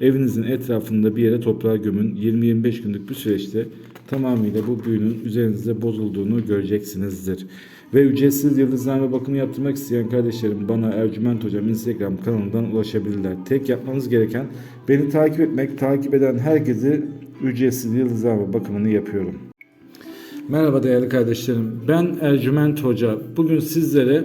evinizin etrafında bir yere toprağa gömün. 20-25 günlük bir süreçte tamamıyla bu büyünün üzerinizde bozulduğunu göreceksinizdir. Ve ücretsiz yıldızlama bakımı yaptırmak isteyen kardeşlerim bana Ercüment Hocam Instagram kanalından ulaşabilirler. Tek yapmanız gereken beni takip etmek, takip eden herkese ücretsiz yıldızlama bakımını yapıyorum. Merhaba değerli kardeşlerim. Ben Ercüment Hoca. Bugün sizlere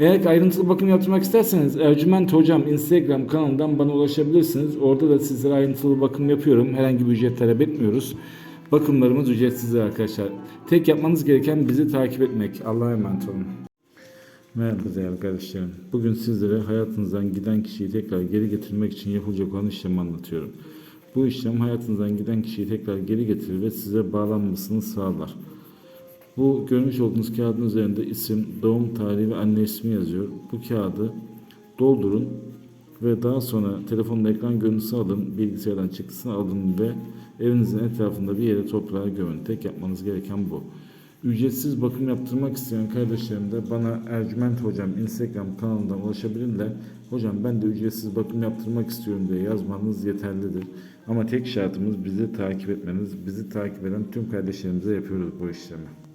Eğer ayrıntılı bakım yaptırmak isterseniz Ercüment Hocam Instagram kanalından bana ulaşabilirsiniz. Orada da sizlere ayrıntılı bakım yapıyorum. Herhangi bir ücret talep etmiyoruz. Bakımlarımız ücretsizdir arkadaşlar. Tek yapmanız gereken bizi takip etmek. Allah'a emanet olun. Merhaba değerli kardeşlerim. Bugün sizlere hayatınızdan giden kişiyi tekrar geri getirmek için yapılacak olan işlemi anlatıyorum. Bu işlem hayatınızdan giden kişiyi tekrar geri getirir ve size bağlanmasını sağlar. Bu görmüş olduğunuz kağıdın üzerinde isim, doğum tarihi ve anne ismi yazıyor. Bu kağıdı doldurun ve daha sonra telefonun ekran görüntüsü alın, bilgisayardan çıktısını alın ve evinizin etrafında bir yere toprağa gömün. Tek yapmanız gereken bu. Ücretsiz bakım yaptırmak isteyen kardeşlerim de bana Ercüment Hocam Instagram kanalından ulaşabilirler. Hocam ben de ücretsiz bakım yaptırmak istiyorum diye yazmanız yeterlidir. Ama tek şartımız bizi takip etmeniz. Bizi takip eden tüm kardeşlerimize yapıyoruz bu işlemi.